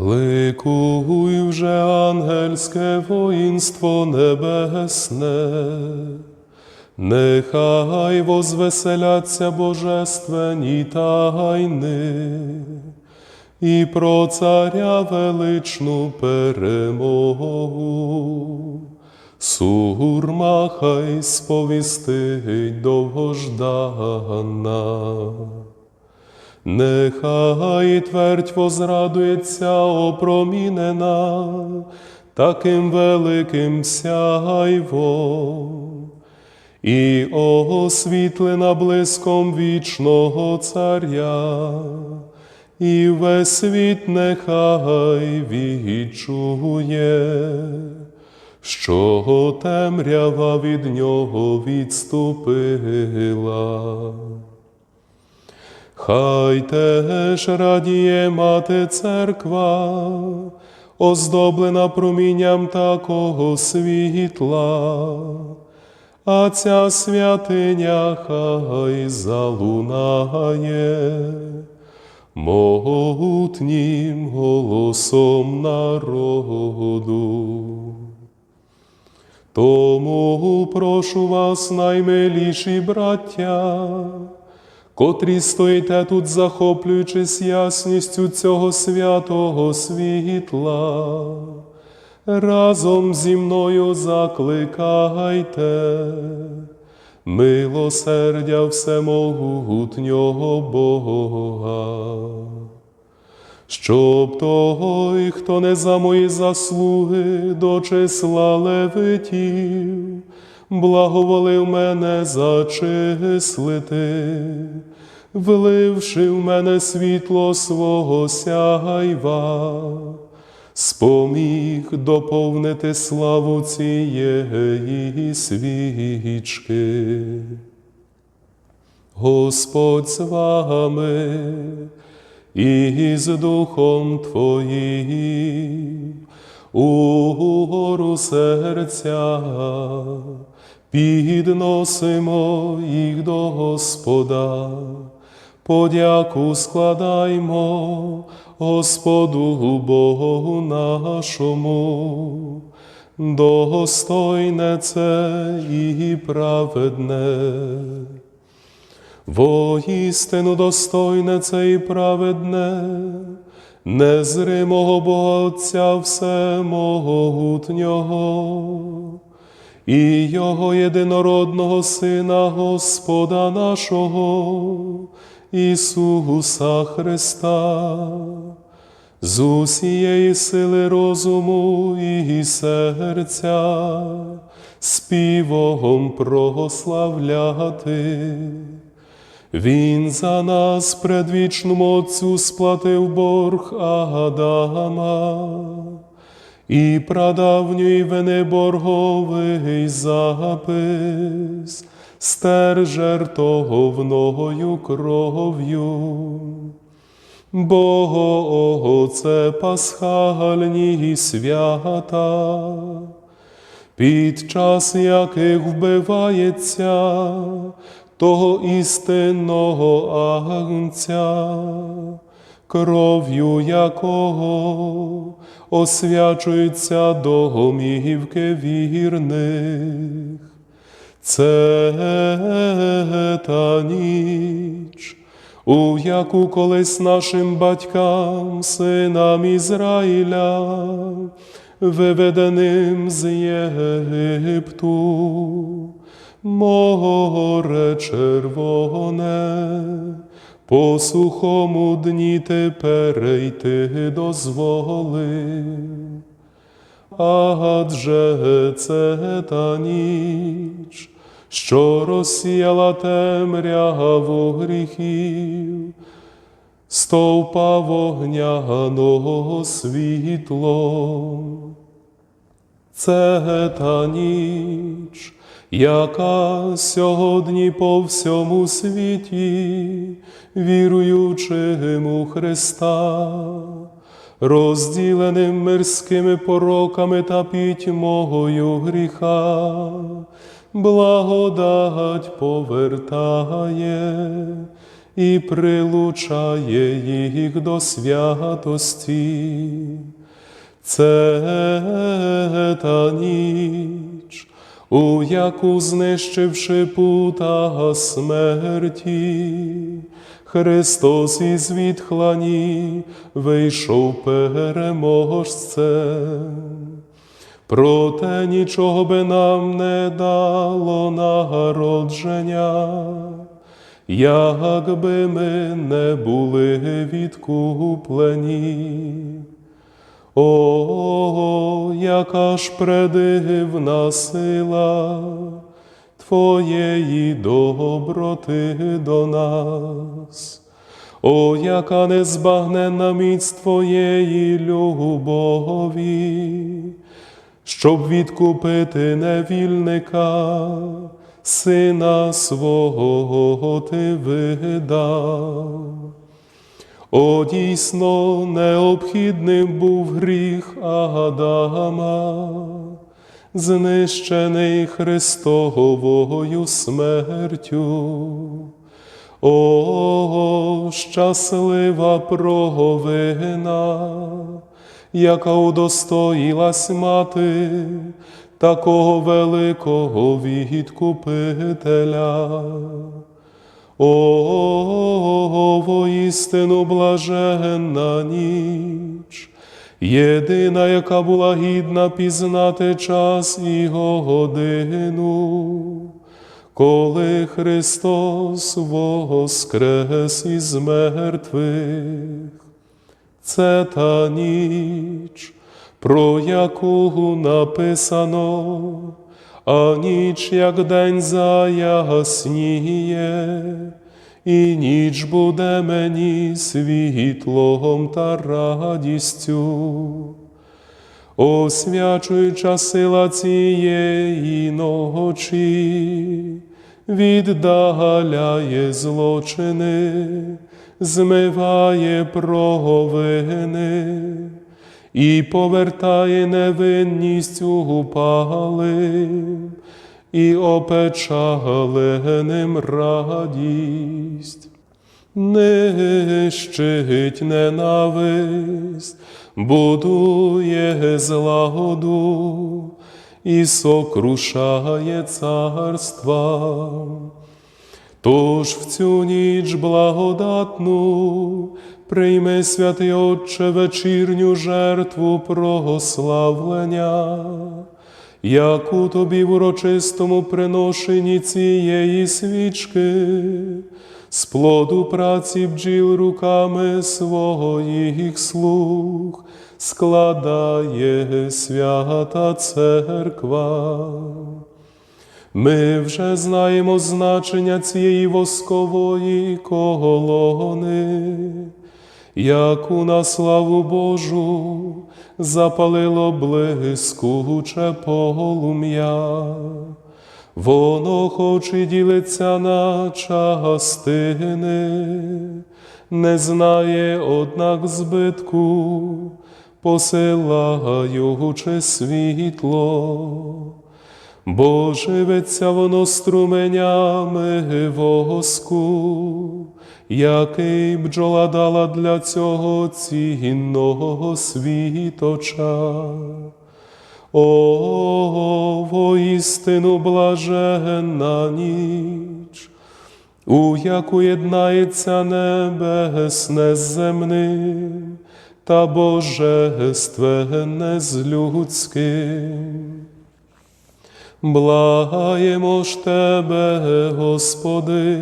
Ликуй вже ангельське воїнство небесне, нехай возвеселяться божественні тайни, і про царя величну перемогу. Сурма хай сповістить довгождана. Нехай твердь возрадується опромінена, таким великим сяйвом, і освітлена блиском вічного царя, і весь світ нехай відчує, що темрява від нього відступила. Хай теж радіє мати церква, оздоблена промінням такого світла, а ця святиня хай залунає могутнім голосом народу. Тому прошу вас, наймиліші браття, котрі стоїте тут, захоплюючись ясністю цього святого світла, разом зі мною закликайте, милосердя всемогутнього Бога. Щоб той, хто не за мої заслуги до числа левитів, благоволив мене зачислити, вливши в мене світло свого сяйва, споміг доповнити славу цієї свічки. Господь з вами і з Духом Твоїм у гору серця підносимо їх до Господа, подяку складаймо Господу Богу нашому, достойне це і праведне. Воістину достойне це і праведне, незримого Бога Отця Всемогутнього, і Його єдинородного Сина Господа нашого, Ісуса Христа, з усієї сили розуму і серця, співом прославляти. Він за нас предвічному Отцю сплатив борг Адама, і прадавньої вини борговий запис стер жертовною кров'ю. Бого це пасхальні свята, під час яких вбивається того істинного агнця, кров'ю якого освячується домівки вірних. Це та ніч, у яку колись нашим батькам, синам Ізраїля, виведеним з Єгипту, море червоне, по сухому дні ти перейти дозволи. Адже це та ніч, що розсіяла темряву гріхів, стовпа вогняного світлом. Це та ніч, яка сьогодні по всьому світі, віруючим у Христа, розділеним мирськими пороками та пітьмою гріха, благодать повертає і прилучає їх до святості. Це та ніч, у яку знищивши пута смерті, Христос із відхлані вийшов переможцем. Проте нічого би нам не дало нагородження, якби ми не були відкуплені. О, яка ж предивна сила Твоєї доброти до нас, о, яка незбагненна міць Твоєї любові, щоб відкупити невільника, сина свого ти видав. О, дійсно, необхідним був гріх Адама, знищений Христовою смертю. О, щаслива провина, яка удостоїлась мати такого великого відкупителя. О, воістину блаженна ніч, єдина, яка була гідна пізнати час і годину, коли Христос воскрес із мертвих. Це та ніч, про яку написано, а ніч, як день заясніє, і ніч буде мені світлом та радістю. Освячуюча сила цієї ночі, віддаляє злочини, змиває провини і повертає невинність упалим, і опечаленим радість. Нищить ненависть, будує злагоду і сокрушає царства. Тож в цю ніч благодатну прийми, святий Отче, вечірню жертву прославлення, яку тобі в урочистому приношенні цієї свічки, з плоду праці бджіл руками своїх слуг, складає свята церква. Ми вже знаємо значення цієї воскової колони, яку на славу Божу запалило блискуче полум'я. Воно хоч і ділиться на частини, не знає, однак збитку, посилаючи світло. Бо живеться воно струменями воску, який бджола дала для цього цінного світоча. О, воістину блаженна ніч, у яку єднається небесне з земним та божественне з людським. Благаємо ж Тебе, Господи,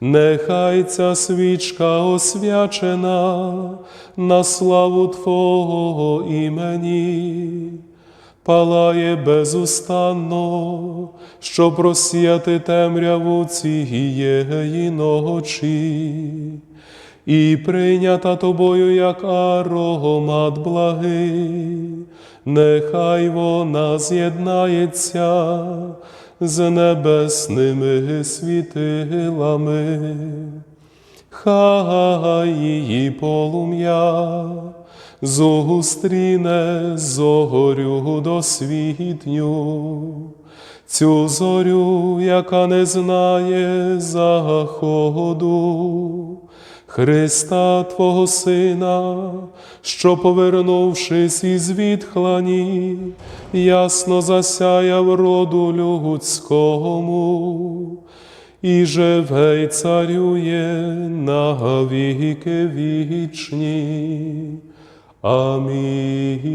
нехай ця свічка освячена на славу Твого імені, палає безустанно, щоб розсіяти темряву цієї ночі. І прийнята тобою як аромат благий, нехай вона з'єднається з небесними світилами, хай її полум'я зустріне зорю досвітню, цю зорю, яка не знає заходу. Христа Твого Сина, що, повернувшись із відхлані, ясно засяяв роду людському, і живе й царює на віки вічні. Амінь.